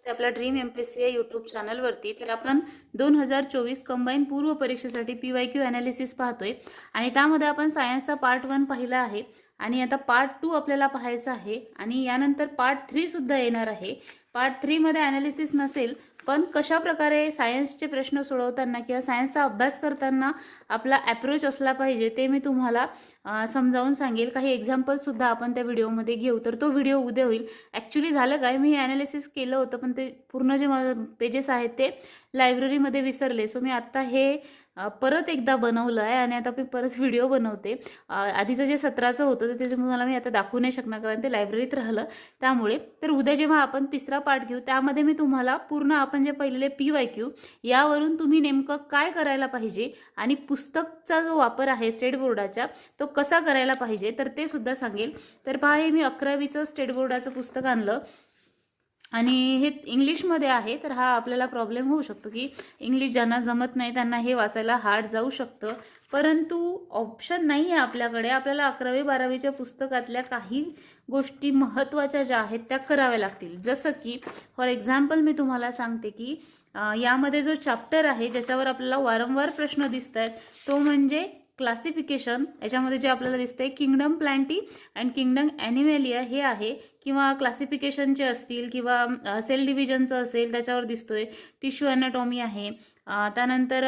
करते आपल्या dream M P C या यूट्यूब चॅनलवरती तर आपण दोन हजार चोवीस कंबाईन पूर्व परीक्षेसाठी पी वाय क्यू ॲनालिसिस पाहतोय. आणि त्यामध्ये आपण सायन्सचा पार्ट वन पाहिला आहे. आणि आता पार्ट टू आपल्याला पाहायचा आहे. आणि यानंतर पार्ट थ्रीसुद्धा येणार आहे. पार्ट थ्रीमध्ये ॲनालिसिस नसेल पण कशा प्रकारे सायन्सचे प्रश्न सोडवताना किंवा सायन्सचा अभ्यास करताना आपला ॲप्रोच असला पाहिजे ते मी तुम्हाला समजावून सांगेल. काही एक्झाम्पलसुद्धा आपण त्या व्हिडिओमध्ये घेऊ. तर तो व्हिडिओ उद्या होईल. ॲक्च्युली झालं काय? मी ॲनालिसिस केलं होतं पण ते पूर्ण जे पेजेस आहेत ते लायब्ररीमध्ये विसरले. सो मी आत्ता हे परत एकदा बनवलं आहे आणि आता मी परत व्हिडिओ बनवते. आधीचं जे सत्राचं होतं तर ते तुम्हाला मी आता दाखवू नाही शकणार कारण ते लायब्ररीत राहिलं. त्यामुळे तर उद्या जेव्हा आपण तिसरा पार्ट घेऊ त्यामध्ये मी तुम्हाला पूर्ण आपण जे पहिलेले पी वाय क्यू यावरून तुम्ही नेमकं काय करायला पाहिजे आणि पुस्तकचा जो वापर आहे स्टेट बोर्डाचा तो कसा करायला पाहिजे तर ते सुद्धा सांगेल. तर पहा हे मी अकरावीचं स्टेट बोर्डाचं पुस्तक आणलं. आणि हे इंग्लिशमध्ये आहे तर हा आपल्याला प्रॉब्लेम होऊ शकतो की इंग्लिश ज्यांना जमत नाही त्यांना हे वाचायला हार्ड जाऊ शकतं. परंतु ऑप्शन नाही आहे आपल्याकडे. आपल्याला अकरावी बारावीच्या पुस्तकातल्या काही गोष्टी महत्त्वाच्या ज्या आहेत त्या कराव्या लागतील. जसं की फॉर एक्झाम्पल मी तुम्हाला सांगते की यामध्ये जो चॅप्टर आहे ज्याच्यावर आपल्याला वारंवार प्रश्न दिसत आहेत तो म्हणजे क्लासिफिकेशन याच्यामध्ये जे आपल्याला दिसतंय kingdom Plantae and kingdom Animalia हे आहे. किंवा क्लासिफिकेशनचे असतील किंवा सेल डिव्हिजनचं असेल त्याच्यावर दिसतोय. टिश्यू ॲनाटॉमी आहे. त्यानंतर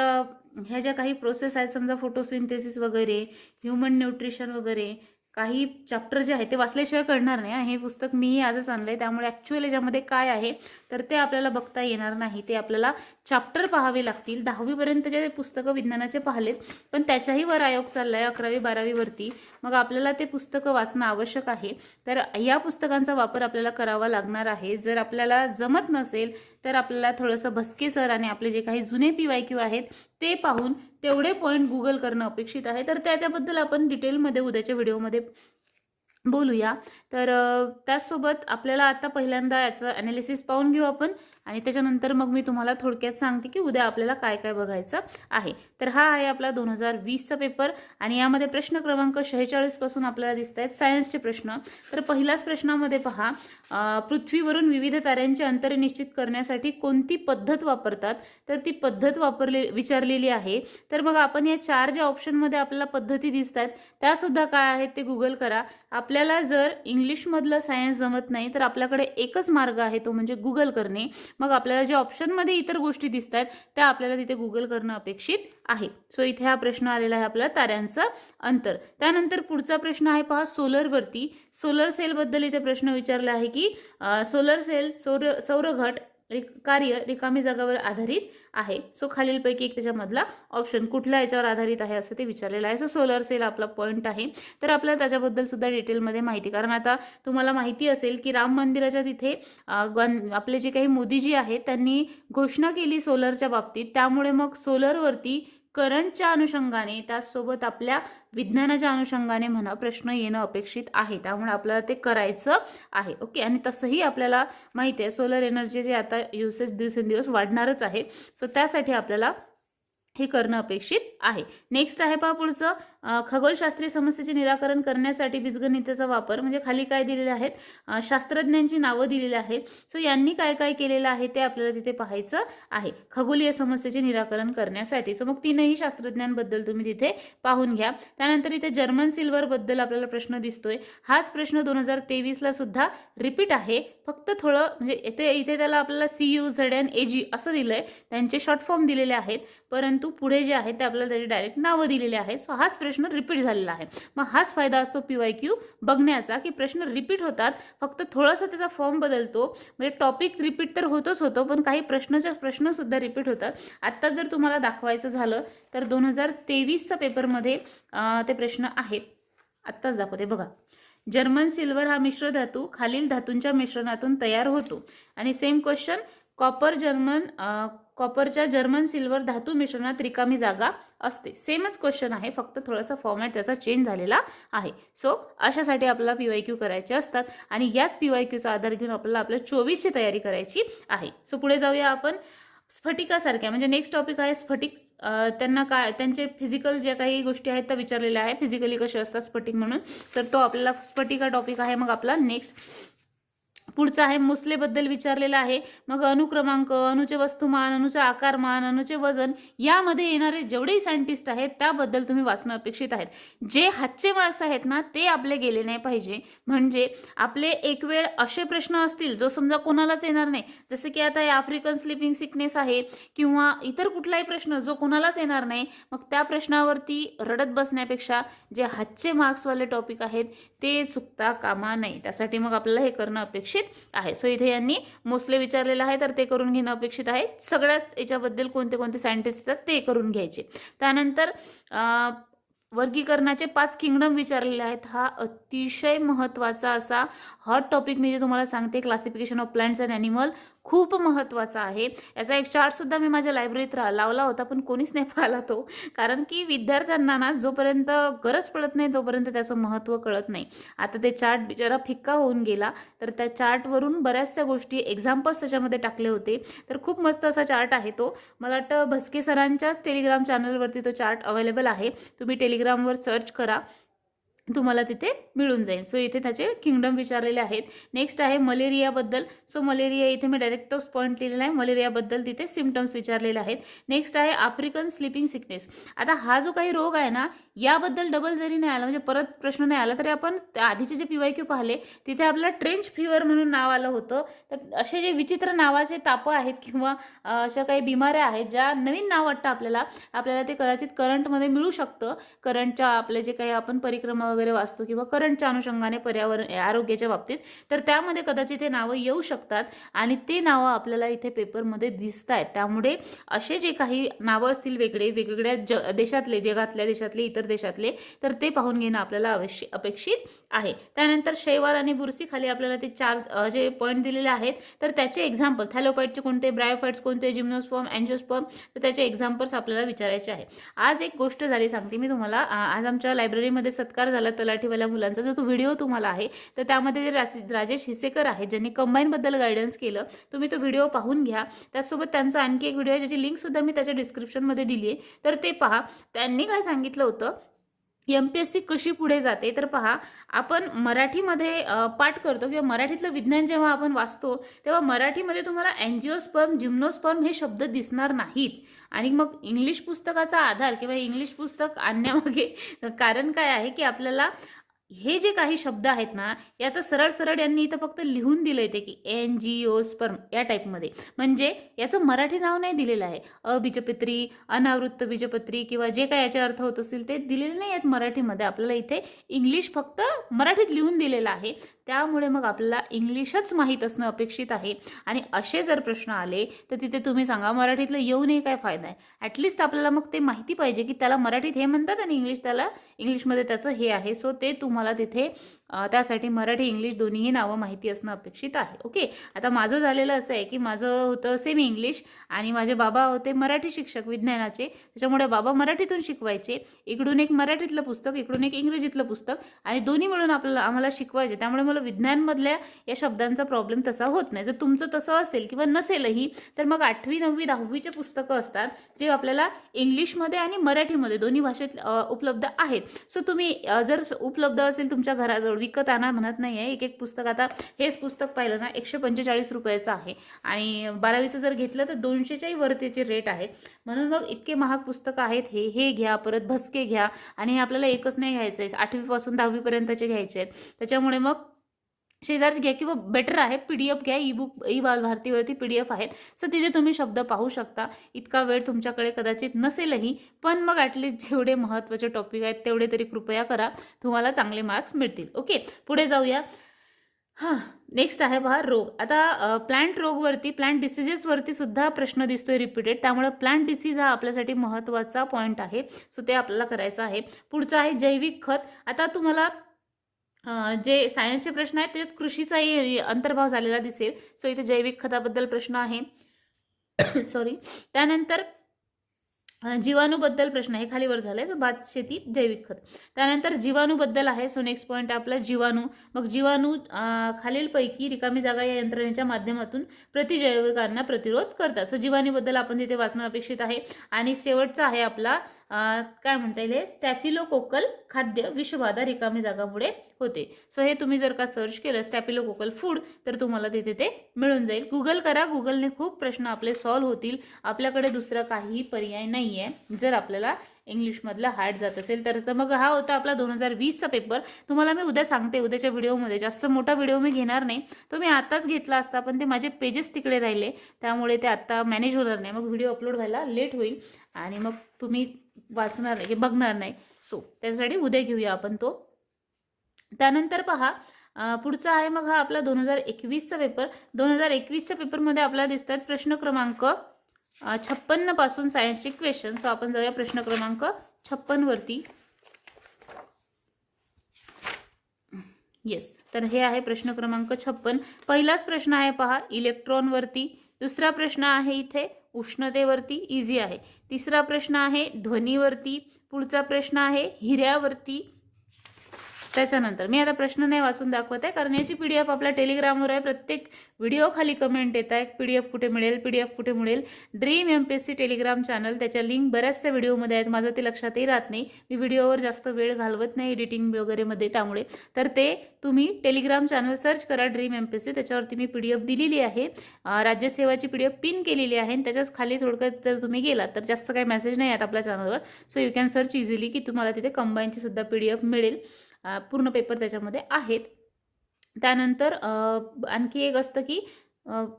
ह्या ज्या काही प्रोसेस आहेत समजा फोटोसिंथेसिस वगैरे ह्युमन न्यूट्रिशन वगैरे काही चॅप्टर जे आहे ते वाचल्याशिवाय कळणार नाही. हे पुस्तक मीही आजच आणलं आहे त्यामुळे ॲक्च्युअल याच्यामध्ये काय आहे तर ते आपल्याला बघता येणार नाही. ते आपल्याला चॅप्टर पाहावे लागतील. दहावीपर्यंतचे पुस्तकं विज्ञानाचे पाहिलेत. पण त्याच्याही वर आयोग चालला आहे अकरावी बारावीवरती मग आपल्याला ते पुस्तकं वाचणं आवश्यक आहे. तर या पुस्तकांचा वापर आपल्याला करावा लागणार आहे. जर आपल्याला जमत नसेल तर आपल्याला थोडंसं भस्के सर आणि आपले जे काही जुने पी वाय क्यू आहेत ते पाहून तेवढे पॉईंट गुगल करणं अपेक्षित आहे. तर त्याच्याबद्दल आपण डिटेलमध्ये उद्याच्या व्हिडिओमध्ये बोलूया. तर त्याचसोबत आपल्याला आता पहिल्यांदा याचं ॲनालिसिस पाहून घेऊ आपण. आणि त्याच्यानंतर मग मी तुम्हाला थोडक्यात सांगते की उद्या आपल्याला काय काय बघायचं आहे. तर हा आहे आपला दोन हजार वीसचा पेपर आणि यामध्ये प्रश्न क्रमांक शेहेचाळीसपासून आपल्याला दिसत आहेत सायन्सचे प्रश्न. तर पहिल्याच प्रश्नामध्ये पहा पृथ्वीवरून विविध ताऱ्यांचे अंतर निश्चित करण्यासाठी कोणती पद्धत वापरतात? तर ती पद्धत वापरले विचारलेली आहे. तर मग आपण या चार ज्या ऑप्शनमध्ये आपल्याला पद्धती दिसत आहेत त्यासुद्धा काय आहेत ते गुगल करा. आपल्याला जर इंग्लिशमधलं सायन्स जमत नाही तर आपल्याकडे एकच मार्ग आहे तो म्हणजे गुगल करणे. मग आपल्याला जे ऑप्शनमध्ये इतर गोष्टी दिसत आहेत त्या आपल्याला तिथे गुगल करणं अपेक्षित आहे. सो इथे हा प्रश्न आलेला आहे आपला ताऱ्यांचं अंतर. त्यानंतर पुढचा प्रश्न आहे पहा सोलरवरती सोलर सेलबद्दल इथे प्रश्न विचारला आहे की सोलर सेल सौर सौरघट रिक कार्य रिकामी जागावर आधारित आहे. सो खालीलपैकी एक त्याच्यामधला ऑप्शन कुठल्या याच्यावर आधारित आहे असं ते विचारलेलं आहे. सो सोलर सेल आपला पॉईंट आहे. तर आपल्याला त्याच्याबद्दल सुद्धा डिटेलमध्ये माहिती कारण आता तुम्हाला माहिती असेल की राम मंदिराच्या तिथे आपले जे काही मोदीजी आहेत त्यांनी घोषणा केली सोलरच्या बाबतीत. त्यामुळे मग सोलरवरती करंटच्या अनुषंगाने त्याचसोबत आपल्या विज्ञानाच्या अनुषंगाने म्हणा प्रश्न येणं अपेक्षित आहे. त्यामुळे आपल्याला ते करायचं आहे. ओके? आणि तसंही आपल्याला माहिती आहे सोलर एनर्जी जे आता युसेज दिवसेंदिवस वाढणारच आहे. सो त्यासाठी आपल्याला हे करणं अपेक्षित आहे. नेक्स्ट आहे पहा पुढचं. खगोलशास्त्रीय समस्येचे निराकरण करण्यासाठी बीजगणिताचा वापर म्हणजे खाली काय दिलेले आहेत? शास्त्रज्ञांची नावं दिलेली आहेत. सो यांनी काय काय केलेलं आहे ते आपल्याला तिथे पाहायचं आहे. खगोलीय समस्येचे निराकरण करण्यासाठी. सो मग तीनही शास्त्रज्ञांबद्दल तुम्ही तिथे पाहून घ्या. त्यानंतर इथे जर्मन सिल्वरबद्दल आपल्याला प्रश्न दिसतोय. हाच प्रश्न दोन हजार तेवीसला सुद्धा रिपीट आहे. फक्त थोडं म्हणजे इथे इथे त्याला आपल्याला C U Z N A G असं दिलं आहे त्यांचे शॉर्ट फॉर्म दिलेले आहेत. परंतु पुढे जे आहेत ते आपल्याला त्याचे डायरेक्ट नावं दिलेले आहेत. सो हाच प्रश्न रिपीट झालेला आहे. मग हाच फायदा असतो पी वाय क्यू बघण्याचा की प्रश्न रिपीट होतात फक्त थोडासा त्याचा फॉर्म बदलतो. म्हणजे टॉपिक रिपीट तर होतोच होतो पण काही प्रश्नच्या प्रश्नसुद्धा रिपीट होतात. आत्ता जर तुम्हाला दाखवायचं झालं तर दोन हजार तेवीसच्या पेपरमध्ये ते प्रश्न आहेत. आत्ताच दाखवते बघा. जर्मन सिल्वर हा मिश्र धातू खालील धातूंच्या मिश्रणातून तयार होतो. आणि सेम क्वेश्चन कॉपर जर्मन कॉपरच्या जर्मन सिल्वर धातू मिश्रणात रिकामी जागा असते. सेमच क्वेश्चन आहे. फक्त थोडासा फॉर्मॅट त्याचा चेंज झालेला आहे. सो अशासाठी आपल्याला पी वाय क्यू करायचे असतात आणि याच पी वाय क्यूचा आधार घेऊन आपल्याला आपल्या चोवीसची तयारी करायची आहे. सो पुढे जाऊया आपण स्फटिकासारख्या. म्हणजे नेक्स्ट टॉपिक आहे स्फटिक. त्यांना काय त्यांचे फिजिकल ज्या काही गोष्टी आहेत त्या विचारलेल्या आहे फिजिकली कसे असतात स्फटिक म्हणून. तर तो आपल्याला स्फटिका टॉपिक आहे. मग आपला नेक्स्ट पुढचं आहे मुसलेबद्दल विचारलेलं आहे. मग अणुक्रमांक अणुचे वस्तुमान अणुचे आकारमान अनुचे वजन यामध्ये येणारे जेवढेही सायंटिस्ट आहेत त्याबद्दल तुम्ही वाचणं अपेक्षित आहेत. जे हातचे मार्क्स आहेत ना ते आपले गेले नाही पाहिजे. म्हणजे आपले एक वेळ असे प्रश्न असतील जो समजा कोणालाच येणार नाही. जसे की आता आफ्रिकन स्लिपिंग सिकनेस आहे किंवा इतर कुठलाही प्रश्न जो कोणालाच येणार नाही मग त्या प्रश्नावरती रडत बसण्यापेक्षा जे हातचे मार्क्सवाले टॉपिक आहेत ते चुकता कामा नाही त्यासाठी मग आपल्याला हे करणं अपेक्षित आहे. सो इथे यांनी मोस्टली विचारलेलं आहे तर ते करून घेणं अपेक्षित आहे. सगळ्याच याच्याबद्दल कोणते कोणते सायंटिस्ट येतात ते करून घ्यायचे. त्यानंतर वर्गीकरणाचे पाच किंगडम विचारलेले आहेत. हा अतिशय महत्त्वाचा असा हॉट टॉपिक मी जे तुम्हाला सांगते classification of plants and animal खूप महत्त्वाचा आहे. याचा एक चार्टसुद्धा मी माझ्या लायब्ररीत रा लावला होता पण कोणीच नाही पाहिला तो. कारण की विद्यार्थ्यांना ना जोपर्यंत गरज पडत नाही तोपर्यंत त्याचं महत्त्व कळत नाही. आता ते चार्ट जरा फिक्का होऊन गेला तर त्या चार्टवरून बऱ्याचशा गोष्टी एक्झाम्पल्स त्याच्यामध्ये टाकले होते. तर खूप मस्त असा चार्ट आहे तो. मला वाटतं भस्के सरांच्याच टेलिग्राम चॅनलवरती तो चार्ट अवेलेबल आहे. तुम्ही टेलिग्रामवर सर्च करा. तुम्हाला तिथे मिळून जाईल. सो इथे त्याचे किंगडम विचारलेले आहेत. नेक्स्ट आहे मलेरियाबद्दल. सो मलेरिया इथे मी डायरेक्ट तोच पॉईंट लिहिलेला आहे. मलेरियाबद्दल तिथे सिमटम्स विचारलेले आहेत. नेक्स्ट आहे आफ्रिकन स्लिपिंग सिकनेस आता हा जो काही रोग आहे ना याबद्दल डबल जरी नाही आला म्हणजे परत प्रश्न नाही आला तरी आपण आधीचे जे पीवाय क्यू पाहिले तिथे आपल्याला ट्रेंच फिवर म्हणून नाव आलं होतं. तर असे जे विचित्र नावाचे तापं आहेत किंवा अशा काही बिमाऱ्या आहेत ज्या नवीन नाव वाटतं आपल्याला आपल्याला ते कदाचित करंटमध्ये मिळू शकतं. करंटच्या आपले जे काही आपण परिक्रमा वगैरे वाचतो किंवा करंटच्या अनुषंगाने पर्यावरण आरोग्याच्या बाबतीत तर त्यामध्ये कदाचित हे नावं येऊ शकतात आणि ते नावं आपल्याला इथे पेपरमध्ये दिसत आहेत त्यामुळे असे जे काही नावं असतील वेगळे वेगवेगळ्या ज देशातले जगातल्या देशातले इतर देशातले तर ते पाहून घेणं आपल्याला अवश्य अपेक्षित आहे. त्यानंतर शैवाल आणि बुरसी खाली आपल्याला ते चार जे पॉईंट दिलेले आहेत तर त्याचे एक्झाम्पल थॅलोपाईटचे कोणते ब्रायोफाईट्स कोणते जिम्नोस्पर्म अँजिओस्पर्म तर त्याचे एक्झाम्पल्स आपल्याला विचारायचे आहे. आज एक गोष्ट झाली सांगते मी तुम्हाला. आज आमच्या लायब्ररीमध्ये सत्कार झाला तलाठीवाल्या मुलांचा. जो तो व्हिडिओ तुम्हाला आहे तर त्यामध्ये जे राजेश हिसेकर आहे ज्यांनी कंबाईनबद्दल गायडन्स केलं तुम्ही तो व्हिडिओ पाहून घ्या. त्याचसोबत त्यांचा आणखी एक व्हिडिओ आहे ज्याची लिंकसुद्धा मी त्याच्या डिस्क्रिप्शनमध्ये दिली आहे तर ते पहा. त्यांनी काय सांगितलं होतं? एम पी एस सी कशी पुढे जाते? तर पहा आपण मराठीमध्ये पाठ करतो किंवा मराठीतलं विज्ञान जेव्हा आपण वाचतो तेव्हा मराठीमध्ये तुम्हाला अँजिओस्पर्म जिम्नोस्पर्म हे शब्द दिसणार नाहीत. आणि मग इंग्लिश पुस्तकाचा आधार किंवा इंग्लिश पुस्तक आणण्यामागे कारण काय आहे की आपल्याला हे जे काही शब्द आहेत ना याचं सरळ सरळ यांनी इथं फक्त लिहून दिलं ते की एन जी ओ स्पर्म या टाईपमध्ये. म्हणजे याचं मराठी नाव नाही दिलेलं आहे. अबीजपत्री अनावृत्त बीजपत्री किंवा जे काही याचे अर्थ होत असतील ते दिलेले नाही आहेत मराठीमध्ये. आपल्याला इथे इंग्लिश फक्त मराठीत लिहून दिलेलं आहे. त्यामुळे मग आपल्याला इंग्लिशच माहीत असणं अपेक्षित आहे. आणि असे जर प्रश्न आले तर तिथे तुम्ही सांगा मराठीतलं येऊनही काय फायदा आहे? ॲटलिस्ट आपल्याला मग ते माहिती पाहिजे की त्याला मराठीत हे म्हणतात आणि इंग्लिश त्याला इंग्लिशमध्ये त्याचं हे आहे. सो ते तुम्हाला तिथे त्यासाठी मराठी इंग्लिश दोन्हीही नावं माहिती असणं अपेक्षित आहे. ओके आता माझं झालेलं असं आहे की माझं होतं सेमी इंग्लिश आणि माझे बाबा होते मराठी शिक्षक विज्ञानाचे. त्याच्यामुळे बाबा मराठीतून शिकवायचे इकडून एक मराठीतलं पुस्तक इकडून एक इंग्रजीतलं पुस्तक आणि दोन्ही मिळून आपल्याला आम्हाला शिकवायचे. त्यामुळे मला विज्ञानमधल्या या शब्दांचा प्रॉब्लेम तसा होत नाही. जर तुमचं तसं असेल किंवा नसेलही तर मग आठवी नववी दहावीचे पुस्तकं असतात जे आपल्याला इंग्लिशमध्ये आणि मराठीमध्ये दोन्ही भाषेत उपलब्ध आहेत. सो तुम्ही जर उपलब्ध असेल तुमच्या घराजवळ विकत आणा म्हणत नाही आहे एक एक पुस्तक आता हेच पुस्तक पाहिलं ना एकशे पंचेचाळीस रुपयाचं आहे. आणि बारावीचं जर घेतलं तर दोनशेच्याही वरतीचे रेट आहेत. म्हणून मग इतके महाग पुस्तकं आहेत हे हे घ्या परत भस्के घ्या. आणि हे आपल्याला एकच नाही घ्यायचं आहे आठवीपासून दहावीपर्यंतचे घ्यायचे आहेत त्याच्यामुळे मग शेजारची घ्या किंवा बेटर आहे पी डी एफ घ्या ई बुक ई बाल भारतीवरती पी डी एफ आहेत. सो तिथे तुम्ही शब्द पाहू शकता. इतका वेळ तुमच्याकडे कदाचित नसेलही पण मग ॲटलिस्ट जेवढे महत्त्वाचे टॉपिक आहेत तेवढे तरी कृपया करा. तुम्हाला चांगले मार्क्स मिळतील. ओके पुढे जाऊया. हां नेक्स्ट आहे पहा रोग. आता प्लांट रोगवरती प्लांट डिसिजेसवरती सुद्धा प्रश्न दिसतोय रिपीटेड त्यामुळे प्लांट डिसीज हा आपल्यासाठी महत्त्वाचा पॉईंट आहे. सो ते आपल्याला करायचं आहे. पुढचं आहे जैविक खत. आता तुम्हाला जे सायन्सचे प्रश्न आहेत त्याच्यात कृषीचाही अंतर्भाव झालेला दिसेल. सो इथे जैविक खताबद्दल प्रश्न आहे. सॉरी त्यानंतर जीवाणूबद्दल प्रश्न आहे. खालीवर झालाय. जो भात शेती जैविक खत. त्यानंतर जीवाणूबद्दल आहे. सो नेक्स्ट पॉईंट आपला जीवाणू. मग जीवाणू खालीलपैकी रिकामी जागा या यंत्रणेच्या माध्यमातून प्रतिजैविकांना प्रतिरोध करतात. सो जीवाणूबद्दल आपण तिथे वाचणं अपेक्षित आहे. आणि शेवटचा आहे आपला काय म्हणता येईल हे? स्टॅफिलोकोकल खाद्य विषबाधा रिकामी जागामुळे होते. सो हे तुम्ही जर का सर्च केलं स्टॅफिलोकोकल फूड तर तुम्हाला तिथे ते मिळून जाईल. गुगल करा. गुगलने खूप प्रश्न आपले सॉल्व्ह होतील. आपल्याकडे दुसरा काहीही पर्याय नाही आहे जर आपल्याला इंग्लिशमधला हार्ड जात असेल तर तर मग हा होता आपला दोन हजार वीसचा पेपर तुम्हाला मी उद्या सांगते. उद्याच्या व्हिडिओमध्ये जास्त मोठा व्हिडिओ मी घेणार नाही. तो मी आत्ताच घेतला असता पण ते माझे पेजेस तिकडे राहिले. त्यामुळे ते आत्ता मॅनेज होणार नाही. मग व्हिडिओ अपलोड व्हायला लेट होईल. आणि मग तुम्ही वाचणार नाही बघणार नाही. सो त्यासाठी उद्या घेऊया आपण तो. त्यानंतर पहा पुढचा आहे मग हा आपला दोन हजार एकवीसचा पेपर दोन हजार एकवीसच्या पेपरमध्ये आपल्याला दिसतात प्रश्न क्रमांक छप्पन्नपासून सायन्सचे क्वेश्चन सो आपण जाऊया प्रश्न क्रमांक छप्पन वरती. येस तर हे आहे प्रश्न क्रमांक छप्पन. पहिलाच प्रश्न आहे पहा इलेक्ट्रॉनवरती दुसरा प्रश्न आहे इथे उष्णतेवरती इझी आहे. तिसरा प्रश्न आहे ध्वनीवरती. पुढचा प्रश्न आहे हिऱ्यावरती. त्याच्यानंतर मी आता प्रश्न नाही वाचून दाखवत आहे कारण याची पी डी एफ आपल्या टेलिग्रामवर आहे. प्रत्येक व्हिडिओ खाली कमेंट येत आहे. पी डी एफ कुठे मिळेल? पी डी एफ कुठे मिळेल? Dream M P S C Telegram channel त्याच्या लिंक बऱ्याचशा व्हिडिओमध्ये आहेत. माझं ते लक्षातही राहत नाही. मी व्हिडिओवर जास्त वेळ घालवत नाही एडिटिंग वगैरेमध्ये त्यामुळे. तर ते तुम्ही टेलिग्राम चॅनल सर्च करा dream M P S C त्याच्यावरती मी पी डी एफ दिलेली आहे. राज्यसेवाची पी डी एफ पिन केलेली आहे आणि त्याच्याच खाली थोडक्यात जर तुम्ही गेलात तर जास्त काही मेसेज नाही आहेत आपल्या चॅनलवर so you can search easily की तुम्हाला तिथे कंबाईनची सुद्धा पी डी एफ मिळेल. पूर्ण पेपर त्याच्यामध्ये आहेत. त्यानंतर आणखी एक असतं की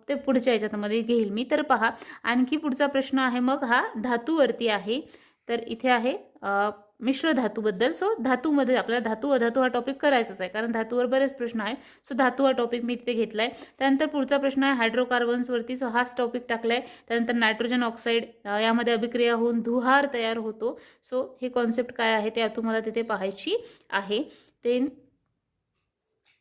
ते पुढच्या याच्यामध्ये घेईल मी. तर पहा आणखी पुढचा प्रश्न आहे मग हा धातूवरती आहे. तर इथे आहे मिश्र धातूबद्दल. सो धातूमध्ये आपल्याला धातू अधातू हा टॉपिक करायचाच आहे. कारण धातूवर बरेच प्रश्न आहे सो धातू हा टॉपिक मी तिथे घेतला आहे त्यानंतर पुढचा प्रश्न आहे हायड्रोकार्बन्सवरती सो हाच टॉपिक टाकला आहे त्यानंतर नायट्रोजन ऑक्साईड यामध्ये अभिक्रिया होऊन धुहार तयार होतो. सो हे कॉन्सेप्ट काय आहे ते तुम्हाला तिथे पाहायची आहे. ते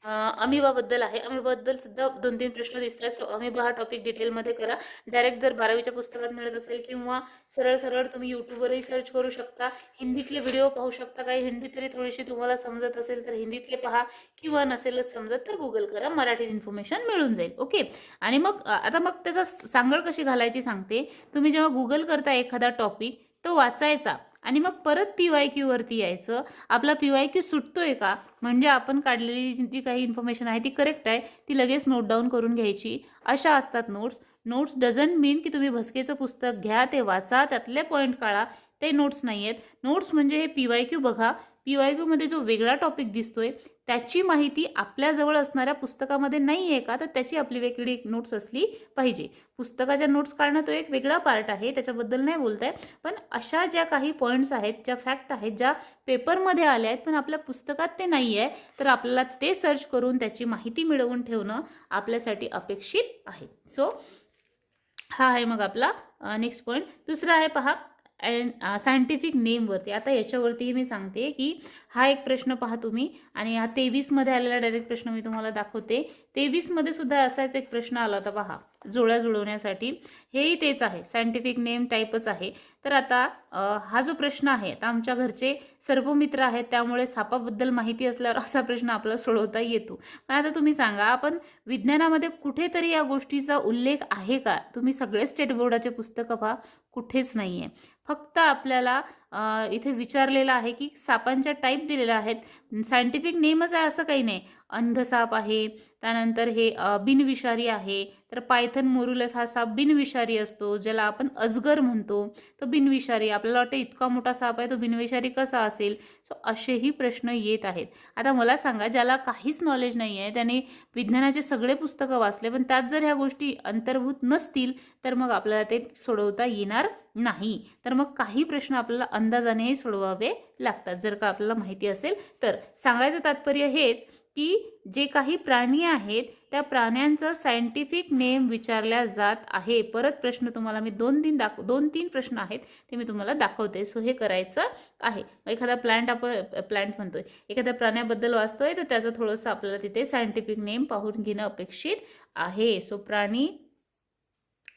अमिबाबद्दल आहे. अमिबाबद्दल सुद्धा दोन तीन प्रश्न दिसत आहेत सो अमिबा हा टॉपिक डिटेलमध्ये करा. डायरेक्ट जर बारावीच्या पुस्तकात मिळत असेल किंवा सरळ सरळ तुम्ही यूट्यूबवरही सर्च करू शकता. हिंदीतले व्हिडिओ पाहू शकता. काही हिंदी तरी थोडीशी तुम्हाला समजत असेल तर हिंदीतले पहा किंवा नसेलच समजत तर गुगल करा. मराठीत इन्फॉर्मेशन मिळून जाईल. ओके आणि मग आता मग त्याचा सांगड कशी घालायची सांगते. तुम्ही जेव्हा गुगल करता एखादा टॉपिक तो वाचायचा. आणि मग परत पी वाय क्यूवरती यायचं. आपला पी वाय क्यू सुटतोय का? म्हणजे आपण काढलेली जी- जी काही इन्फॉर्मेशन आहे ती करेक्ट आहे ती लगेच नोट डाऊन करून घ्यायची. अशा असतात नोट्स नोट्स डझंट मीन की तुम्ही भस्केचं पुस्तक घ्या ते वाचा त्यातले पॉईंट काढा ते नोट्स नाही आहेत नोट्स म्हणजे हे पी वाय क्यू बघा. पी वाय क्यूमध्ये जो वेगळा टॉपिक दिसतोय त्याची माहिती आपल्याजवळ असणाऱ्या पुस्तकामध्ये नाही आहे का? तर त्याची आपली वेगळी नोट्स असली पाहिजे. पुस्तकाच्या नोट्स काढणं तो एक वेगळा पार्ट आहे त्याच्याबद्दल नाही बोलत आहे पण अशा ज्या काही पॉईंट्स आहेत ज्या फॅक्ट आहेत ज्या पेपरमध्ये आल्या आहेत पण आपल्या पुस्तकात ते नाही आहे तर आपल्याला ते सर्च करून त्याची माहिती मिळवून ठेवणं आपल्यासाठी अपेक्षित आहे. सो हा आहे मग आपला नेक्स्ट पॉईंट दुसरा आहे पहा अँड सायंटिफिक नेमवरती आता याच्यावरतीही मी सांगते की हा एक प्रश्न पहा तुम्ही आणि हा तेवीसमध्ये आलेला डायरेक्ट प्रश्न मी तुम्हाला दाखवते. तेवीसमध्ये सुद्धा असाच एक प्रश्न आला होता पहा जोड्या जुळवण्यासाठी. हेही तेच आहे सायंटिफिक नेम टाईपच आहे. तर आता हा जो प्रश्न आहे आता आमच्या घरचे सर्व मित्र आहेत त्यामुळे सापाबद्दल माहिती असल्यावर असा प्रश्न आपला सोडवता येतो. पण आता तुम्ही सांगा आपण विज्ञानामध्ये कुठेतरी या गोष्टीचा उल्लेख आहे का? तुम्ही सगळे स्टेट बोर्डाचे पुस्तकं पहा कुठेच नाही आहे फक्त आपल्याला इथे विचारलेलं आहे की सापांच्या टाईप दिलेल्या आहेत. सायंटिफिक नेमच आहे असं काही नाही. अंधसाप आहे त्यानंतर हे बिनविषारी आहे. तर पायथन मोरुलस हा साप बिनविषारी असतो ज्याला आपण अजगर म्हणतो. तो बिनविषारी आपल्याला वाटतं इतका मोठा साप आहे तो बिनविषारी कसा असेल? सो असेही प्रश्न येत आहेत. आता मला सांगा ज्याला काहीच नॉलेज नाही आहे त्याने विज्ञानाचे सगळे पुस्तकं वाचले पण त्यात जर ह्या गोष्टी अंतर्भूत नसतील तर मग आपल्याला ते सोडवता येणार नाही. तर मग काही प्रश्न आपल्याला अंदाजानेही सोडवावे लागतात. जर का आपल्याला माहिती असेल तर. सांगायचं तात्पर्य हेच की जे काही प्राणी आहेत त्या प्राण्यांचं सायंटिफिक नेम विचारल्या जात आहे. परत प्रश्न तुम्हाला मी दोन तीन दाख दोन तीन प्रश्न आहेत ते मी तुम्हाला दाखवते. सो हे करायचं आहे. एखादा प्लांट आपण प्लांट म्हणतोय. एखाद्या प्राण्याबद्दल वाचतोय तर त्याचं थोडंसं आपल्याला तिथे सायंटिफिक नेम पाहून घेणं अपेक्षित आहे. सो प्राणी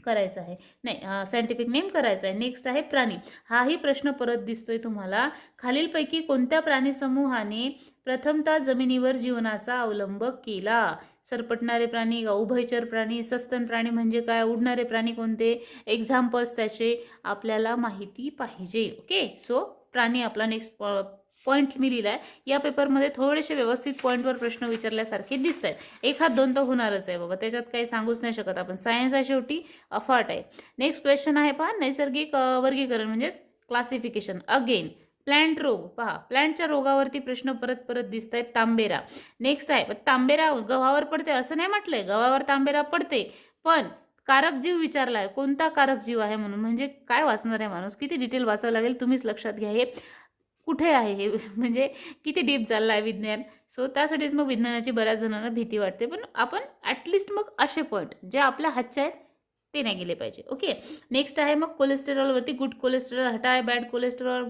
करायचं आहे. नाही सायंटिफिक नेम करायचं आहे. नेक्स्ट आहे प्राणी. हाही प्रश्न परत दिसतोय तुम्हाला. खालीलपैकी कोणत्या प्राणी समूहाने प्रथमतः जमिनीवर जीवनाचा अवलंब केला? सरपटणारे प्राणी उभयचर प्राणी सस्तन प्राणी म्हणजे काय? उडणारे प्राणी कोणते? एक्झाम्पल्स त्याचे आपल्याला माहिती पाहिजे. ओके सो प्राणी आपला नेक्स्ट पॉईंट मी लिहिलाय. या पेपरमध्ये थोडेसे व्यवस्थित पॉईंटवर प्रश्न विचारल्यासारखे दिसत आहेत एखाद दोन तर होणारच आहे बाबा. त्याच्यात काही सांगूच नाही शकत आपण. सायन्स आहे शेवटी अफाट आहे. नेक्स्ट क्वेश्चन आहे पहा नैसर्गिक वर्गीकरण म्हणजेच क्लासिफिकेशन अगेन प्लॅन्ट रोग. पहा प्लॅन्टच्या रोगावरती प्रश्न परत परत दिसत आहेत तांबेरा. नेक्स्ट आहे तांबेरा गव्हावर पडते असं नाही म्हटलंय. गव्हावर तांबेरा पडते. पण कारक जीव विचारलाय. कोणता कारक जीव आहे म्हणून? म्हणजे काय वाचणार आहे माणूस? किती डिटेल वाचावं लागेल? तुम्हीच लक्षात घ्या हे. कुठे आहे हे? म्हणजे किती डीप चाललं आहे विज्ञान? सो त्यासाठीच मग विज्ञानाची बऱ्याच जणांना भीती वाटते. पण आपण ॲटलिस्ट मग असे पट जे आपल्या हातचे आहेत ते नाही गेले पाहिजे. ओके नेक्स्ट आहे मग कोलेस्टेरॉलवरती गुड कोलेस्टेरॉल हटाय बॅड कोलेस्टेरॉल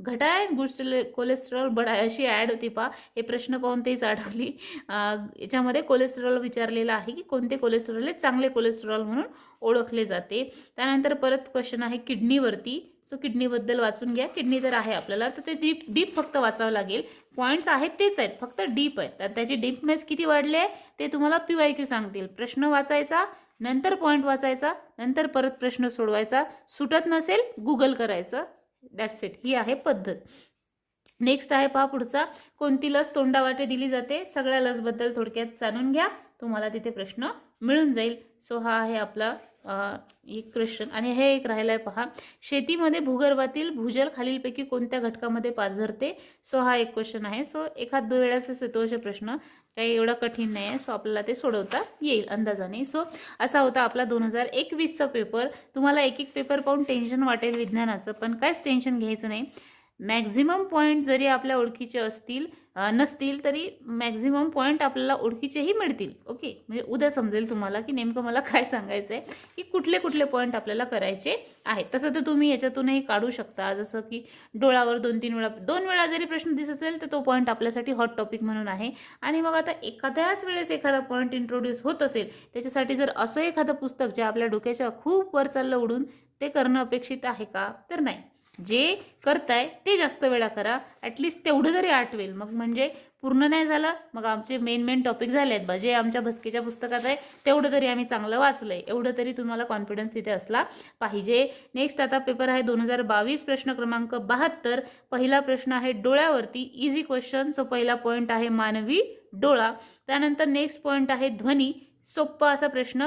घटाय गुड कोलेस्टेरॉल बडाय अशी ॲड होती पा हे प्रश्न पाहून तेच आठवली. याच्यामध्ये कोलेस्टेरॉल विचारलेलं आहे की कोणते कोलेस्ट्रॉल हे चांगले कोलेस्टेरॉल म्हणून ओळखले जाते. त्यानंतर परत क्वेश्चन आहे किडनीवरती. सो किडनीबद्दल वाचून घ्या. किडनी तर आहे आपल्याला तर ते डीप डीप फक्त वाचावं लागेल. पॉईंट्स आहेत तेच आहेत. फक्त डीप आहेत. तर त्याची डीपनेस किती वाढली आहे ते तुम्हाला पी वाय क्यू सांगतील. प्रश्न वाचायचा नंतर पॉईंट वाचायचा नंतर परत प्रश्न सोडवायचा. सुटत नसेल गुगल करायचं. दॅट्स इट ही आहे पद्धत. नेक्स्ट आहे पहा पुढचा. कोणती लस तोंडावाटे दिली जाते? सगळ्या लसबद्दल थोडक्यात जाणून घ्या. तुम्हाला तिथे प्रश्न मिळून जाईल. सो हा आहे आपला एक क्वेश्चन आणि हे एक राहिलं आहे पहा. शेतीमध्ये भूगर्भातील भूजल खालीलपैकी कोणत्या घटकामध्ये पाझरते? सो हा एक क्वेश्चन आहे. सो एखाद दोन वेळाच येतो असे प्रश्न. काही एवढा कठीण नाही आहे सो आपल्याला ते सोडवता येईल अंदाजाने. सो असा होता आपला दोन हजार एकवीसचा पेपर तुम्हाला एक एक पेपर पाहून टेन्शन वाटेल विज्ञानाचं. पण काहीच टेन्शन घ्यायचं नाही. मॅक्झिमम पॉईंट जरी आपल्या ओळखीचे असतील नसतील तरी मॅक्झिमम पॉईंट आपल्याला ओळखीचेही मिळतील. ओके म्हणजे उद्या समजेल तुम्हाला की नेमकं मला काय सांगायचं आहे की कुठले कुठले पॉईंट आपल्याला करायचे आहेत. तसं तर तुम्ही याच्यातूनही काढू शकता. जसं की डोळावर दोन तीन वेळा दोन वेळा जरी प्रश्न दिसत असेल तर तो पॉईंट आपल्यासाठी हॉट टॉपिक म्हणून आहे. आणि मग आता एखाद्याच वेळेस एखादा पॉईंट इंट्रोड्यूस होत असेल त्याच्यासाठी जर असं एखादं पुस्तक जे आपल्या डोक्याच्या खूप वर चाललं उडून ते करणं अपेक्षित आहे का? तर नाही. जे करताय ते जास्त वेळा करा. ॲटलिस्ट तेवढं तरी आठवेल. मग म्हणजे पूर्ण नाही झालं मग आमचे मेन मेन टॉपिक झाले आहेत बा. जे आमच्या भस्केच्या पुस्तकात आहे तेवढं तरी आम्ही चांगलं वाचलंय. एवढं तरी तुम्हाला कॉन्फिडन्स तिथे असला पाहिजे. नेक्स्ट आता पेपर आहे दोन हजार बावीस प्रश्न क्रमांक बहात्तर. पहिला प्रश्न आहे डोळ्यावरती. इझी क्वेश्चन सो पहिला पॉईंट आहे मानवी डोळा. त्यानंतर नेक्स्ट पॉईंट आहे ध्वनी. सोप्पा असा प्रश्न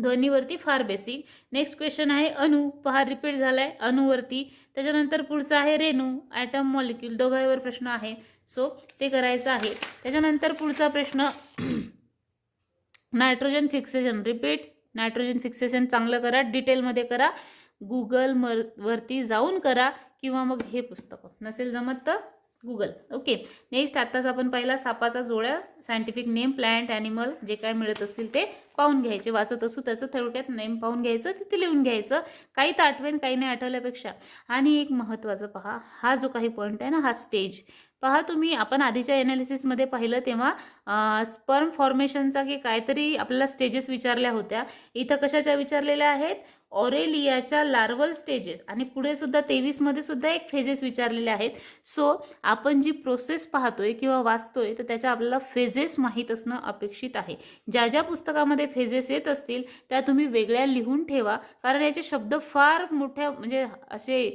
ध्वनीवरती फार बेसिक. नेक्स्ट क्वेश्चन आहे अणु पहा रिपीट झाला आहे अणुवरती. त्याच्यानंतर पुढचा आहे रेणू. ॲटम मॉलिक्यूल दोघांवर प्रश्न आहे. सो ते करायचं आहे. त्याच्यानंतर पुढचा प्रश्न. Nitrogen fixation repeat nitrogen fixation चांगलं करा. डिटेलमध्ये करा. गुगल मर वरती जाऊन करा. किंवा मग हे पुस्तकं. नसेल जमत तर गुगल ओके नेक्स्ट आत्ताच आपण पहिला सापाचा जोड्या सायंटिफिक नेम प्लॅन्ट ॲनिमल जे काय मिळत असतील ते पाहून घ्यायचे. वाचत असू त्याचं थोडक्यात नेम पाहून घ्यायचं तिथे लिहून घ्यायचं. काही तर आठवेन काही नाही आठवल्यापेक्षा. आणि एक महत्त्वाचं पहा हा जो काही पॉईंट आहे ना हा स्टेज पहा तुम्ही आपण आधीच्या एनालिसिसमध्ये पाहिलं तेव्हा स्पर्म फॉर्मेशनचा की काहीतरी आपल्याला स्टेजेस विचारल्या होत्या. इथं कशाच्या विचारलेल्या आहेत? ऑरेलियाच्या लार्वल स्टेजेस आणि पुढे सुद्धा तेवीसमध्ये सुद्धा एक फेजेस विचारलेले आहेत. सो आपण जी प्रोसेस पाहतोय किंवा वाचतोय तर त्याच्या आपल्याला फेजेस माहीत असणं अपेक्षित आहे. ज्या ज्या पुस्तकामध्ये फेजेस येत असतील त्या तुम्ही वेगळ्या लिहून ठेवा. कारण याचे शब्द फार मोठ्या म्हणजे असे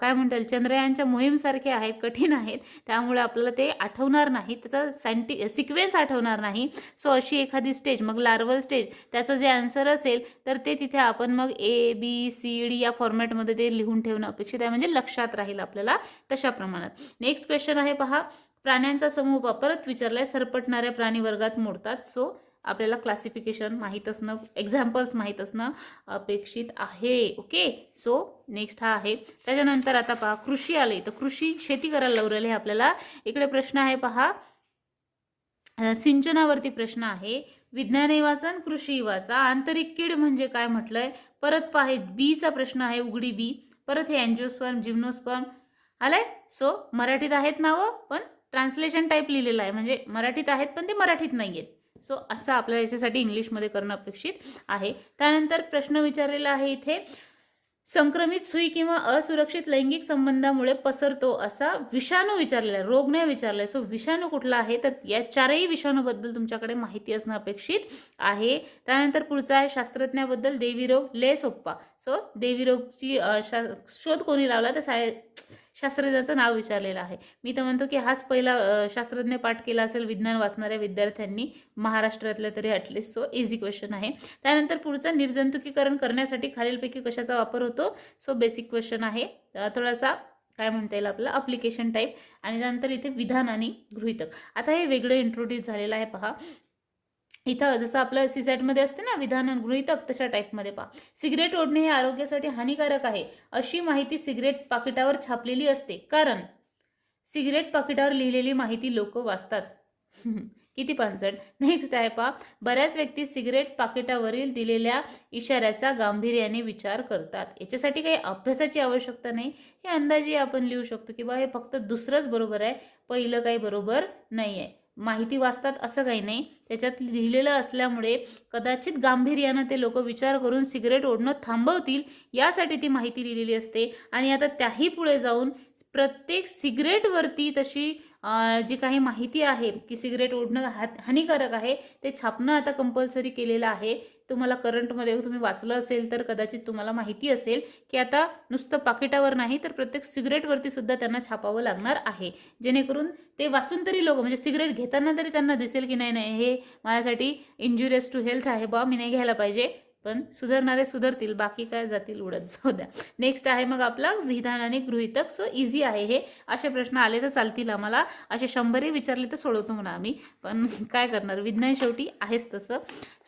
काय म्हणता येईल चंद्रयानच्या मोहीमसारखे आहेत कठीण आहेत त्यामुळे आपल्याला ते आठवणार नाही त्याचा सायंटि सिक्वेन्स आठवणार नाही. सो अशी एखादी स्टेज मग लार्वल स्टेज त्याचं जे आन्सर असेल तर ते तिथे आपण मग ए बी सी डी या फॉर्मॅटमध्ये ते लिहून ठेवणं अपेक्षित आहे म्हणजे लक्षात राहील आपल्याला तशा प्रमाणात. नेक्स्ट क्वेश्चन आहे पहा. प्राण्यांचा समूह परत विचारलाय सरपटणाऱ्या प्राणी वर्गात मोडतात. सो आपल्याला क्लासिफिकेशन माहीत असणं एक्झाम्पल्स माहीत असणं अपेक्षित आहे. ओके सो नेक्स्ट हा आहे. त्याच्यानंतर आता पहा कृषी आले. तर कृषी शेती करायला लावलेले आहे आपल्याला. इकडे प्रश्न आहे पहा. सिंचनावरती प्रश्न आहे. विज्ञानही वाचा आणि कृषी वाचा आंतरिक कीड म्हणजे काय म्हटलंय? परत पाहे बीचा प्रश्न आहे उघडी बी परत हे अँजिओस्पर्म जिम्नोस्पर्म आलाय? सो मराठीत आहेत नावं पण ट्रान्सलेशन टाईप लिहिलेलं आहे. म्हणजे मराठीत आहेत पण ते मराठीत नाही आहेत सो असं आपल्याला याच्यासाठी इंग्लिशमध्ये करणं अपेक्षित आहे. त्यानंतर प्रश्न विचारलेला आहे इथे संक्रमित सुई किंवा असुरक्षित लैंगिक संबंधामुळे पसरतो असा विषाणू विचारलेला आहे रोग नाही विचारलाय सो विषाणू कुठला आहे? तर या चारही विषाणूबद्दल तुमच्याकडे माहिती असणं अपेक्षित आहे. त्यानंतर पुढचा आहे शास्त्रज्ञाबद्दल देवीरोग ले सोप्पा. सो देवीरोगची शा शोध कोणी लावला? तर साय शास्त्रज्ञाचं नाव विचारलेलं आहे. मी तर म्हणतो की हाच पहिला शास्त्रज्ञ पाठ केला असेल विज्ञान वाचणाऱ्या विद्यार्थ्यांनी महाराष्ट्रातल्या तरी ॲटलिस्ट सो इझी क्वेश्चन आहे. त्यानंतर पुढचा निर्जंतुकीकरण करण्यासाठी खालीलपैकी कशाचा वापर होतो? सो बेसिक क्वेश्चन आहे. थोडासा काय म्हणता येईल आपलं? अप्लिकेशन टाईप आणि त्यानंतर इथे विधान आणि गृहितक. आता हे वेगळं इंट्रोड्यूस झालेलं आहे पहा. इथं जसं आपलं सिझॅटमध्ये असते ना विधान गृहितक तशा टाईपमध्ये पहा. सिगरेट ओढणे हे आरोग्यासाठी हानिकारक आहे अशी माहिती सिगरेट पाकिटावर छापलेली असते. कारण सिगरेट पाकिटावर लिहिलेली माहिती लोक वाचतात. किती पानसट. नेक्स्ट आहे पा बऱ्याच व्यक्ती सिगरेट पाकिटावरील दिलेल्या इशाऱ्याचा गांभीर्याने विचार करतात. याच्यासाठी काही अभ्यासाची आवश्यकता नाही. हे अंदाजे आपण लिहू शकतो की बा हे फक्त दुसरंच बरोबर आहे. पहिलं काही बरोबर नाही आहे माहिती वाचतात असं काही नाही. त्याच्यात लिहिलेलं असल्यामुळे कदाचित गांभीर्यानं ते लोक विचार करून सिगरेट ओढणं थांबवतील यासाठी ती माहिती लिहिलेली असते. आणि आता त्याही पुढे जाऊन प्रत्येक सिगरेटवरती तशी जी काही माहिती आहे की सिगरेट ओढणं हानिकारक आहे ते छापणं आता कंपल्सरी केलेलं आहे. तुम्हाला करंटमध्ये तुम्ही वाचलं असेल तर कदाचित तुम्हाला माहिती असेल की आता नुसतं पाकिटावर नाही तर प्रत्येक सिगरेटवरती सुद्धा त्यांना छापावं लागणार आहे. जेणेकरून ते वाचून तरी लोक म्हणजे सिगरेट घेताना तरी त्यांना दिसेल की नाही नाही हे माझ्यासाठी इंजुरियस टू हेल्थ आहे बा मी नाही घ्यायला पाहिजे. पण सुधारणारे सुधारतील बाकी काय जातील उडत जाऊ द्या. नेक्स्ट आहे मग आपला विधान आणि गृहितक. सो इझी आहे हे. असे प्रश्न आले तर चालतील आम्हाला. असे शंभरही विचारले तर सोडवतो म्हणा आम्ही. पण काय करणार? विज्ञान शेवटी आहेच तसं.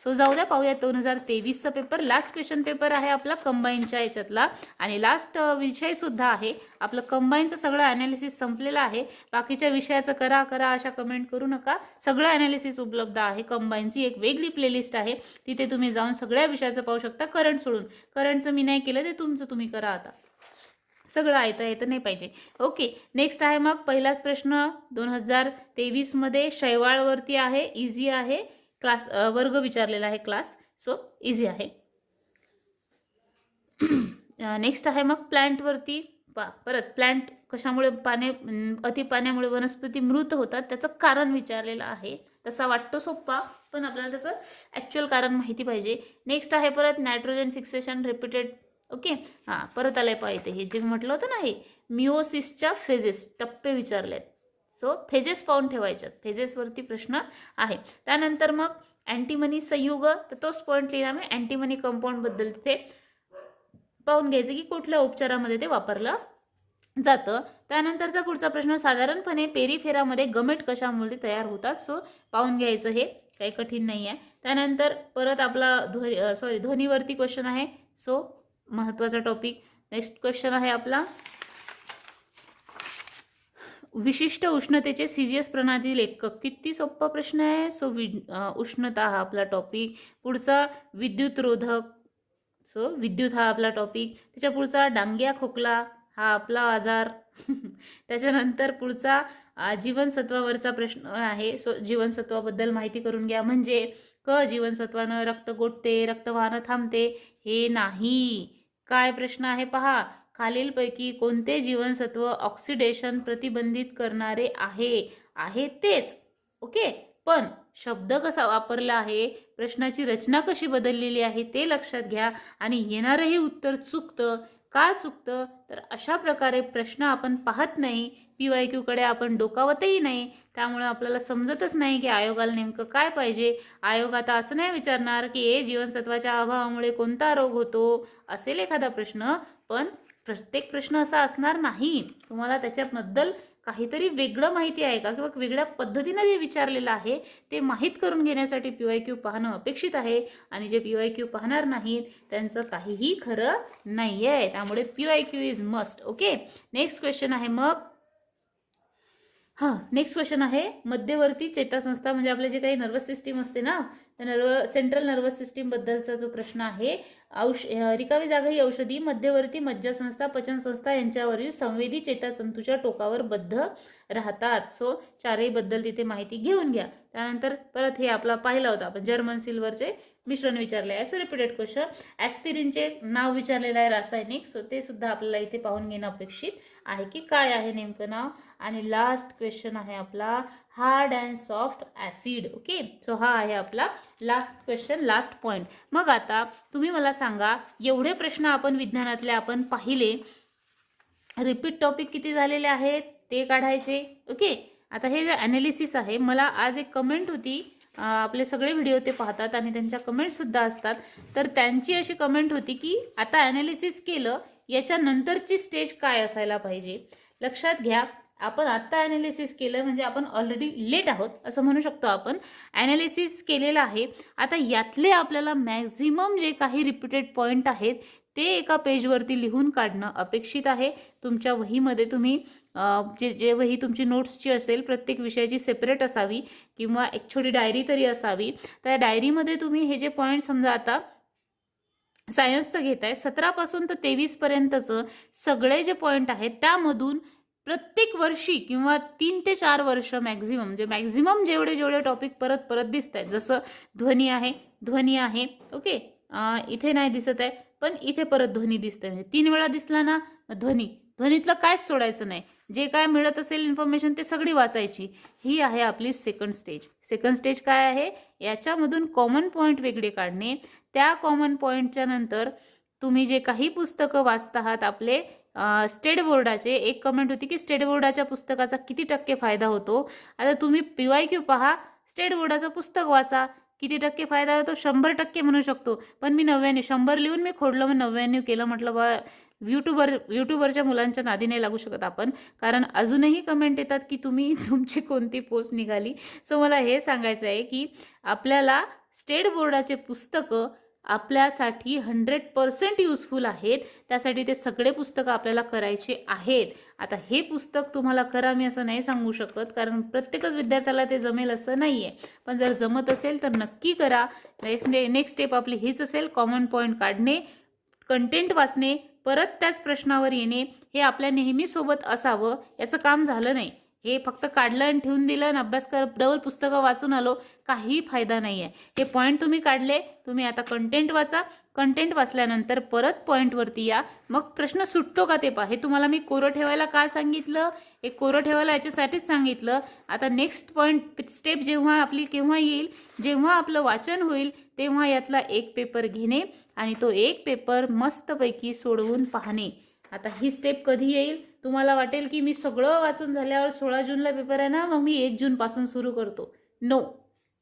सो जाऊ द्या पाहूया दोन हजार तेवीसचा पेपर लास्ट क्वेश्चन पेपर आहे आपला कंबाईनच्या याच्यातला. आणि लास्ट विषयसुद्धा आहे. आपलं कंबाईनचं सगळं ॲनालिसिस संपलेलं आहे. बाकीच्या विषयाचं करा करा अशा कमेंट करू नका. सगळं ॲनालिसिस उपलब्ध आहे. कंबाईनची एक वेगळी प्लेलिस्ट आहे. तिथे तुम्ही जाऊन सगळ्या विषयाचं पाहू शकता. करंट सोडून. करंटचं मी नाही केलं ते तुमचं तुम्ही करा आता. सगळं ऐकता येतं नाही पाहिजे. ओके नेक्स्ट आहे मग पहिलाच प्रश्न. दोन हजार तेवीसमध्ये शैवाळवरती आहे इझी आहे. क्लास वर्ग विचारलेला आहे क्लास सो इझी आहे. नेक्स्ट आहे मग प्लॅन्टवरती पा परत प्लॅन्ट कशामुळे पाने अति पाण्यामुळे वनस्पती मृत होतात त्याचं कारण विचारलेलं आहे. तसा वाटतो सोप्पा. पण आपल्याला त्याचं ॲक्च्युअल कारण माहिती पाहिजे. नेक्स्ट आहे परत नायट्रोजन फिक्सेशन रिपीटेड ओके हां परत आलंय पाहिजे हे जे म्हटलं होतं ना हे मिओसिसच्या फेजेस टप्पे विचारले आहेत सो फेजेस पाहून ठेवायच्यात फेजेसवरती प्रश्न आहे. त्यानंतर मग अँटीमनी संयुग तर तोच पॉईंट लिहिला मी. अँटीमनी कंपाऊंडबद्दल तिथे पाहून घ्यायचं की कुठल्या उपचारामध्ये ते वापरलं जातं. त्यानंतरचा पुढचा प्रश्न साधारणपणे पेरीफेरामध्ये गमेट कशामुळे तयार होतात? सो पाहून घ्यायचं हे. काही कठीण नाही आहे त्यानंतर परत आपला ध्वनी सॉरी ध्वनीवरती क्वेश्चन आहे. सो महत्त्वाचा टॉपिक नेक्स्ट क्वेश्चन आहे आपला. विशिष्ट उष्णतेचे सीजीएस प्रणाली लेखक. किती सोपा प्रश्न आहे? सो वि उष्णता हा आपला टॉपिक पुढचा विद्युत रोधक सो विद्युत हा आपला टॉपिक त्याच्या पुढचा डांग्या खोकला हा आपला आजार. त्याच्यानंतर पुढचा जीवनसत्वावरचा प्रश्न आहे. सो जीवनसत्वाबद्दल माहिती करून घ्या. म्हणजे क जीवनसत्वानं रक्त गोठते रक्त वाहनं थांबते हे नाही. काय प्रश्न आहे पहा. खालीलपैकी कोणते जीवनसत्व ऑक्सिडेशन प्रतिबंधित करणारे आहे? आहे तेच. ओके? पण शब्द कसा वापरला आहे? प्रश्नाची रचना कशी बदललेली आहे ते लक्षात घ्या. आणि येणारंही उत्तर चुकतं. का चुकतं? तर अशा प्रकारे प्रश्न आपण पाहत नाही. पी वाय क्यूकडे आपण डोकावतही नाही. त्यामुळे आपल्याला समजतच नाही की आयोगाला नेमकं काय पाहिजे. आयोग आता असं नाही विचारणार की ए जीवनसत्वाच्या अभावामुळे कोणता रोग होतो? असेल एखादा प्रश्न. पण प्रत्येक प्रश्न असा असणार नाही. तुम्हाला त्याच्याबद्दल काहीतरी वेगळं माहिती आहे का? किंवा वेगळ्या पद्धतीनं जे विचारलेलं आहे ते माहीत करून घेण्यासाठी पी वाय क्यू पाहणं अपेक्षित आहे. आणि जे पी वाय क्यू पाहणार नाहीत त्यांचं काहीही खरं नाही आहे त्यामुळे P Y Q is must. Okay? Next question आहे मग. हां नेक्स्ट क्वेश्चन आहे. मध्यवर्ती चेतासंस्था म्हणजे आपले जे काही नर्वस सिस्टीम असते ना नर्व सेंट्रल नर्वस सिस्टीमबद्दलचा जो प्रश्न आहे औष रिकामी जागा ही औषधी मध्यवर्ती मज्जासंस्था पचनसंस्था यांच्यावरील संवेदी चेतातंतूच्या टोकावर बद्ध राहतात. सो चारही बद्दल तिथे माहिती घेऊन घ्या. त्यानंतर परत हे आपला पाहिला होता आपण जर्मन सिल्वरचे मिश्रण विचारले आहे. सो रिपीटेड क्वेश्चन ॲस्पिरिनचे नाव विचारलेलं आहे रासायनिक. सो ते सुद्धा आपल्याला इथे पाहून घेणं अपेक्षित आहे की काय आहे नेमकं नाव? आणि लास्ट क्वेश्चन आहे आपला hard and soft acid okay so हा आहे आपला लास्ट क्वेश्चन लास्ट पॉईंट मग आता तुम्ही मला सांगा एवढे प्रश्न आपण विज्ञानातले आपण पाहिले रिपीट टॉपिक किती झालेले आहेत? ते काढायचे ओके आता हे जे ॲनालिसिस आहे मला आज एक कमेंट होती आपले सगळे व्हिडिओ ते पाहतात आणि त्यांच्या कमेंटसुद्धा असतात. तर त्यांची अशी कमेंट होती की आता ॲनालिसिस केलं याच्यानंतरची स्टेज काय असायला पाहिजे? लक्षात घ्या आपण आत्ता ॲनालिसिस केलं म्हणजे आपण ऑलरेडी लेट आहोत असं म्हणू शकतो आपण. ॲनालिसिस केलेलं आहे. आता यातले आपल्याला मॅक्झिमम जे काही रिपीटेड पॉईंट आहेत ते एका पेजवरती लिहून काढणं अपेक्षित आहे. तुमच्या वहीमध्ये तुम्ही जे जे वही तुमची नोट्सची असेल प्रत्येक विषयाची सेपरेट असावी किंवा एक छोटी डायरी तरी असावी. त्या डायरीमध्ये तुम्ही हे जे पॉईंट समजा आता सायन्सचं घेत आहे. सतरापासून तर तेवीसपर्यंतचं सगळे जे पॉईंट आहेत त्यामधून प्रत्येक वर्षी किंवा तीन ते चार वर्ष मॅक्झिमम म्हणजे मॅक्झिमम जेवढे जेवढे टॉपिक परत परत दिसत आहेत जसं ध्वनी आहे ध्वनी आहे ओके इथे नाही दिसत आहे पण इथे परत ध्वनी दिसतंय. म्हणजे तीन वेळा दिसला ना ध्वनी. ध्वनीतलं कायच सोडायचं नाही. जे काय मिळत असेल इन्फॉर्मेशन ते सगळी वाचायची. ही आहे आपली सेकंड स्टेज सेकंड स्टेज काय आहे? याच्यामधून कॉमन पॉईंट वेगळे काढणे. त्या कॉमन पॉईंटच्या नंतर तुम्ही जे काही पुस्तकं वाचत आहात आपले स्टेट बोर्डाचे एक कमेंट होती की स्टेट बोर्डाच्या पुस्तकाचा किती टक्के फायदा होतो? आता तुम्ही पी वाय क्यू पहा स्टेट बोर्डाचं पुस्तक वाचा. किती टक्के फायदा होतो? शंभर टक्के म्हणू शकतो. पण मी नव्याण्णव शंभर लिहून मी खोडलं मग नव्याण्णव केलं म्हटलं बा यूट्यूबर यूट्यूबरच्या मुलांच्या नादी नाही लागू शकत आपण. कारण अजूनही कमेंट येतात की तुम्ही तुमची कोणती पोस्ट निघाली? सो मला हे सांगायचं आहे की आपल्याला स्टेट बोर्डाचे पुस्तकं आपल्यासाठी हंड्रेड पर्सेंट युजफुल आहेत. त्यासाठी ते सगळे पुस्तकं आपल्याला करायचे आहेत. आता हे पुस्तक तुम्हाला करा मी असं नाही सांगू शकत. कारण प्रत्येकच विद्यार्थ्याला ते जमेल असं नाही आहे पण जर जमत असेल तर नक्की करा. नेक्स्ट नेक्स्ट स्टेप आपली हीच असेल. कॉमन पॉईंट काढणे कंटेंट वाचणे परत त्याच प्रश्नावर येणे हे आपल्या नेहमीसोबत असावं याचं काम झालं नाही. हे फक्त काढलं आणि ठेवून दिलं आणि अभ्यास कर डबल पुस्तकं वाचून आलो काही फायदा नाही आहे हे पॉईंट तुम्ही काढले तुम्ही आता कंटेंट वाचा. कंटेंट वाचल्यानंतर परत पॉईंटवरती या. मग प्रश्न सुटतो का ते पहा. हे तुम्हाला मी कोरं ठेवायला का सांगितलं? हे कोरं ठेवायला याच्यासाठीच सांगितलं. आता नेक्स्ट पॉईंट स्टेप जेव्हा आपली केव्हा येईल जेव्हा आपलं वाचन होईल तेव्हा यातला एक पेपर घेणे. आणि तो एक पेपर मस्तपैकी सोडवून पाहणे. आता ही स्टेप कधी येईल? तुम्हाला वाटेल की मी सगळं वाचून झाल्यावर सोळा जूनला पेपर आहे ना मग मी एक जूनपासून सुरू करतो. नो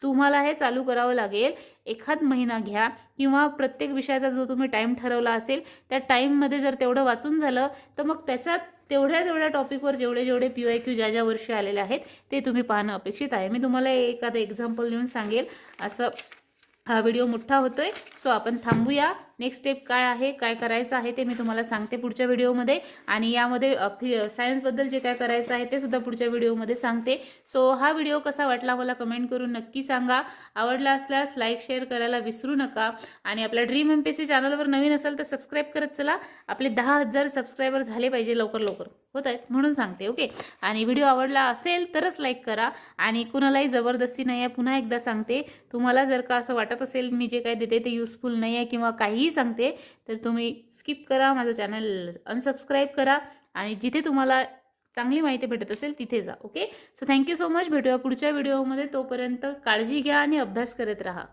तुम्हाला हे चालू करावं लागेल. एखाद महिना घ्या किंवा प्रत्येक विषयाचा जो तुम्ही टाईम ठरवला असेल त्या टाईममध्ये जर तेवढं वाचून झालं तर मग त्याच्यात तेवढ्या तेवढ्या टॉपिकवर जेवढे जेवढे पी वाय क्यू ज्या ज्या वर्षी आलेले आहेत ते तुम्ही पाहणं अपेक्षित आहे. मी तुम्हाला एखादं एक्झाम्पल देऊन सांगेल. असं हा व्हिडिओ मोठा होतोय सो आपण थांबूया. नेक्स्ट स्टेप काय आहे काय करायचं आहे ते मी तुम्हाला सांगते पुढच्या व्हिडिओमध्ये. आणि यामध्ये फि- सायन्सबद्दल जे काय करायचं आहे ते सुद्धा पुढच्या व्हिडिओमध्ये सांगते. सो हा व्हिडिओ कसा वाटला मला कमेंट करून नक्की सांगा. आवडला असल्यास लाईक शेअर करायला विसरू नका. आणि आपल्या ड्रीम एम पी सी चॅनलवर नवीन असेल तर सबस्क्राईब करत चला. आपले दहा हजार सबस्क्रायबर झाले पाहिजे लवकर लवकर. होत आहेत? म्हणून सांगते ओके आणि व्हिडिओ आवडला असेल तरच लाईक करा. आणि कुणालाही जबरदस्ती नाही आहे पुन्हा एकदा सांगते. तुम्हाला जर का असं वाटत असेल मी जे काय देते ते युजफुल नाही आहे किंवा काही काहीही सांगते तर तुम्ही स्किप करा माझं चॅनल अनसबस्क्राईब करा आणि जिथे तुम्हाला चांगली माहिती भेटत असेल तिथे जा okay so thank you so much भेटूया पुढच्या व्हिडिओमध्ये तोपर्यंत काळजी घ्या आणि अभ्यास करत राहा.